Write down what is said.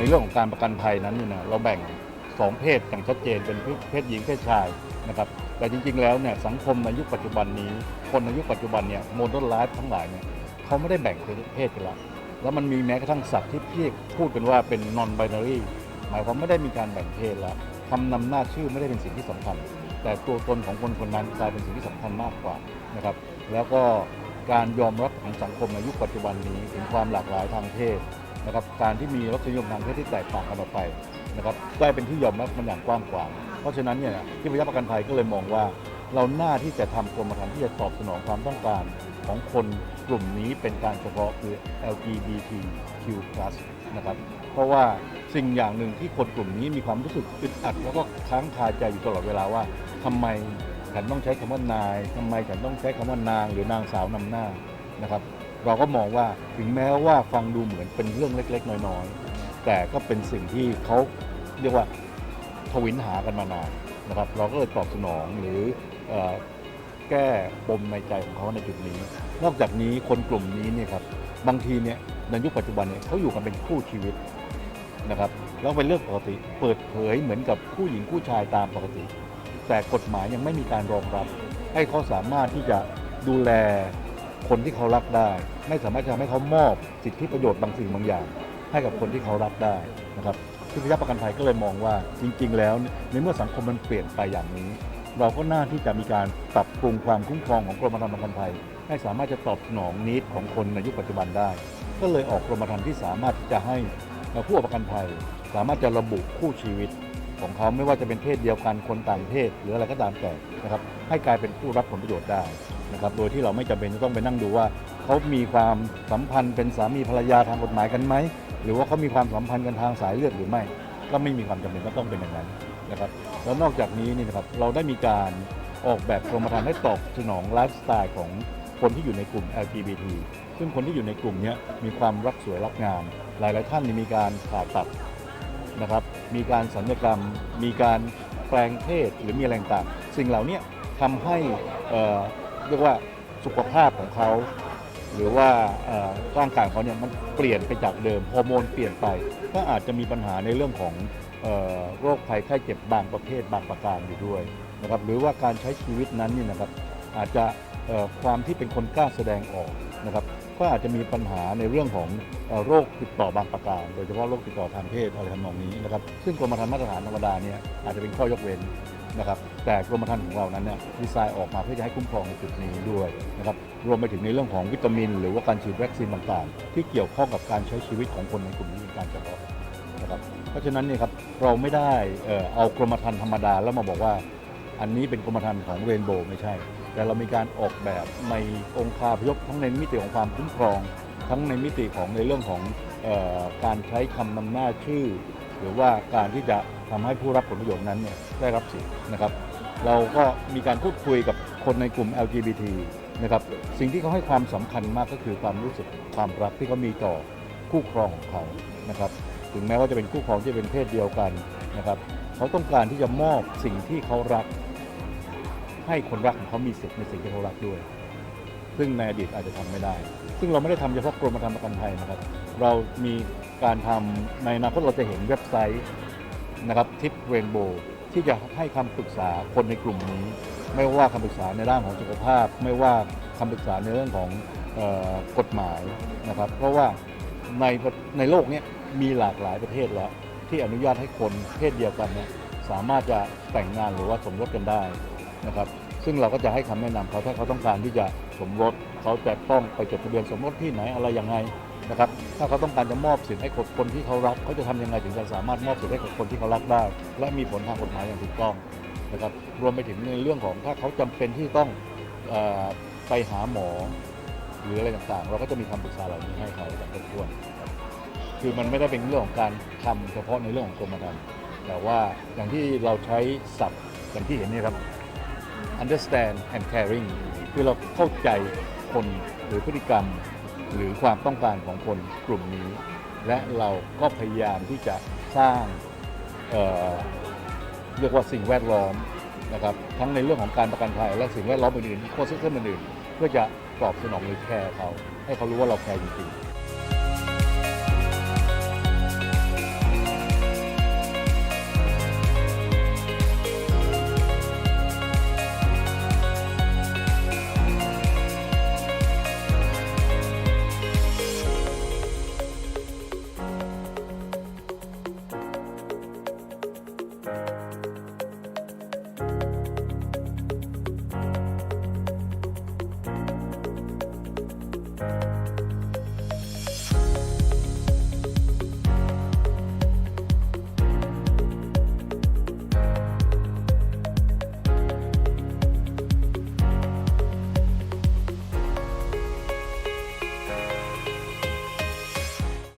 ในเรื่องของการประกันภัยนั้นเนี่ยนะเราแบ่งสองเพศอย่างชัดเจนเป็นเพศหญิงเพศชายนะครับแต่จริงๆแล้วเนี่ยสังคมในยุคปัจจุบันนี้ คนในยุคปัจจุบันเนี่ยโมเดิร์นไลฟ์ทั้งหลายเนี่ยเขาไม่ได้แบ่งเพศกันละแล้วมันมีแม้กระทั่งศัพท์ที่พี่พูดกันว่าเป็น non binary หมายความไม่ได้มีการแบ่งเพศแล้วคำนำหน้าชื่อไม่ได้เป็นสิ่งที่สำคัญ แต่ตัวตนของคนคนนั้นกลายเป็นสิ่งที่สำคัญมากกว่านะครับแล้วก็การยอมรับของสังคมในยุคปัจจุบันนี้ถึงความหลากหลายทางเพศ นะครับการที่มีรสนิยมทางเพศที่แตกต่างกันออกไปนะครับได้เป็นที่ยอมรับมันอย่างกว้างขวางเพราะฉะนั้นเนี่ยที่พยาประกันภัยก็เลยมองว่า เราหน้าที่จะทำกรมธรรม์ที่จะตอบสนองความต้องการของคนกลุ่มนี้เป็นการเฉพาะคือ LGBTQ+ นะครับเพราะว่าสิ่งอย่างหนึ่งที่คนกลุ่มนี้มีความรู้สึกอึดอัดแล้วก็ค้างคาใจอยู่ตลอดเวลาว่าทำไมฉันต้องใช้คำว่านายทำไมฉันต้องใช้คำว่านางหรือนางสาวนำหน้านะครับ เราก็มองว่าถึงแม้ว่าฟังดูเหมือนเป็นเรื่องเล็ก ๆ น้อยๆ แต่ก็เป็นสิ่งที่เขาเรียกว่าทวินหากันมานานนะครับ เราก็เลยตอบสนองหรืออแก้ปมในใจของเขาในจุดนี้ นอกจากนี้คนกลุ่มนี้เนี่ยครับบางทีเนี่ยในยุคปัจจุบันเนี่ยเขาอยู่กันเป็นคู่ชีวิตนะครับแล้วเป็นเรื่องปกติเปิดเผยเหมือนกับผู้หญิงผู้ชายตามปกติ แต่กฎหมายยังไม่มีการรองรับ ให้เขาสามารถที่จะดูแล คนที่เขารักได้ ไม่สามารถจะทำให้เขามอบสิทธิประโยชน์บางสิ่งบางอย่าง ให้กับคนที่เขารักได้นะครับที่พยาประกันภัยก็เลยมองว่าจริง ๆ แล้วในเมื่อสังคมมันเปลี่ยนไปอย่างนี้ เราก็น่าที่จะมีการปรับปรุงความคุ้มครองของกรมธรรม์ประกันภัย ให้สามารถจะตอบสนองนิดของคนในยุคปัจจุบันได้ ก็เลยออกกรมธรรม์ที่สามารถที่จะให้ผู้ประกันภัย สามารถจะระบุคู่ชีวิต ของเขาไม่ว่าจะเป็นเพศเดียวกันคนต่างเพศหรืออะไรก็ตามแต่นะครับให้กลายเป็นผู้รับผลประโยชน์ได้นะครับโดยที่เราไม่จำเป็นจะต้องไปนั่งดูว่าเขามีความสัมพันธ์เป็นสามีภรรยาทางกฎหมายกันไหมหรือว่าเขามีความสัมพันธ์กันทางสายเลือดหรือไม่ ก็ไม่มีความจำเป็นก็ต้องเป็นอย่างนั้นนะครับแล้วนอกจากนี้นี่นะครับเราได้มีการออกแบบกรมธรรม์ให้ตอบสนองไลฟ์สไตล์ของคนที่อยู่ในกลุ่ม LGBT ซึ่งคนที่อยู่ในกลุ่มนี้มีความรักสวยรักงาม หลาย ๆ ท่านนี่มีการผ่าตัด นะครับ มีการสัญญกรรม มีการแปลงเพศหรือมีอะไรต่างสิ่งเหล่านี้ทำให้เอ่อเรียกว่าสุขภาพของเขา หรือว่าร่างกายของเขาเนี่ยมันเปลี่ยนไปจากเดิมฮอร์โมนเปลี่ยนไป ก็อาจจะมีปัญหาในเรื่องของโรคภัยไข้เจ็บบางประเภทบางประการอยู่ด้วยนะครับหรือว่าการใช้ชีวิตนั้นนี่นะครับอาจจะความที่เป็นคนกล้าแสดงออกนะครับ ก็อาจจะมีปัญหาในเรื่องของโรคติดต่อบางประการ โดยเฉพาะโรคติดต่อทางเพศอะไรทำนองนี้นะครับซึ่งกรมธรรม์มาตรฐานธรรมดาเนี่ยอาจจะเป็นข้อยกเว้นนะครับแต่กรมธรรม์ของเรานั้นเนี่ยดีไซน์ออกมาเพื่อจะให้คุ้มครองในจุดนี้ด้วยนะครับรวมไปถึงในเรื่องของวิตามิน หรือว่าการฉีดวัคซีนต่างๆ ที่เกี่ยวข้องกับการใช้ชีวิตของคนในกลุ่มนี้เป็นการเฉพาะนะครับเพราะฉะนั้นเนี่ยครับเราไม่ได้เอ่อเอากรมธรรม์ธรรมดาแล้วมาบอกว่า อันนี้เป็นกรมธรรม์ของเรนโบว์ไม่ใช่ แต่เรามีการออกแบบในองค์คาพยพทั้งในมิติของความคุ้มครอง ทั้งในมิติของในเรื่องของออการใช้คำนำหน้าชื่อ หรือว่าการที่จะทำให้ผู้รับผลประโยชน์นั้นเนี่ยได้รับสิทธิ์นะครับเราก็มีการพูดคุยกับคนในกลุ่ม LGBT นะครับสิ่งที่เขาให้ความสำคัญมากก็คือความรู้สึกความรักที่เขามีต่อคู่ครองของเขานะครับถึงแม้ว่าจะเป็นคู่ครองที่เป็นเพศเดียวกันนะครับ เขาต้องการที่จะมอบสิ่งที่เขารัก ให้คนรักของเขามีสิทธิ์ในสิ่งที่เขารักด้วย ซึ่งในอดีตอาจจะทำไม่ได้ ซึ่งเราไม่ได้ทำเฉพาะกรมธรรม์ประกันภัยนะครับ เรามีการทำในอนาคตเราจะเห็นเว็บไซต์นะครับทิปเรนโบว์ที่จะให้คำปรึกษาคนในกลุ่มนี้ ไม่ว่าคำปรึกษาในด้านของสุขภาพ ไม่ว่าคำปรึกษาในเรื่องของออกฎหมายนะครับ เพราะว่าในในโลกนี้มีหลากหลายประเทศแล้ว ที่อนุญาตให้คนเพศเดียวกันเนี่ยสามารถจะแต่งงานหรือว่าสมรสกันได้นะครับ ซึ่งเราก็จะให้คำแนะนำเขาถ้าเขาต้องการที่จะสมรสเขาจะต้องไปจดทะเบียนสมรสที่ไหนอะไรยังไงนะครับ ถ้าเขาต้องการจะมอบสิทธิ์ให้กับคนที่เขารักเขาจะทำยังไงถึงจะสามารถมอบสิทธิ์ให้กับคนที่เขารักได้ และมีผลทางกฎหมายอย่างถูกต้องนะครับ รวมไปถึงในเรื่องของถ้าเขาจำเป็นที่ต้องอไปหาหมอหรืออะไรต่างๆ เราก็จะมีคำปรึกษาเหล่านี้ให้เขาอย่างครบถ้วน คือมันไม่ได้เป็นเรื่องของการทำเฉพาะในเรื่องของกรมธรรม์แต่ว่าอย่างที่เราใช้ศัพท์อย่างที่เห็นนี่ครับ understand and caring คือเราเข้าใจคนหรือพฤติกรรม หรือความต้องการของคนกลุ่มนี้ และเราก็พยายามที่จะสร้างเเรียกว่าสิ่งแวดล้อมนะครับทั้งในเรื่องของการประกันภัยและสิ่งแวดล้อมอื่นๆโคซิสเตมอื่นเพื่อจะตอบสนองหรือแคร์เขา ให้เขารู้ว่าเราแคร์จริงๆ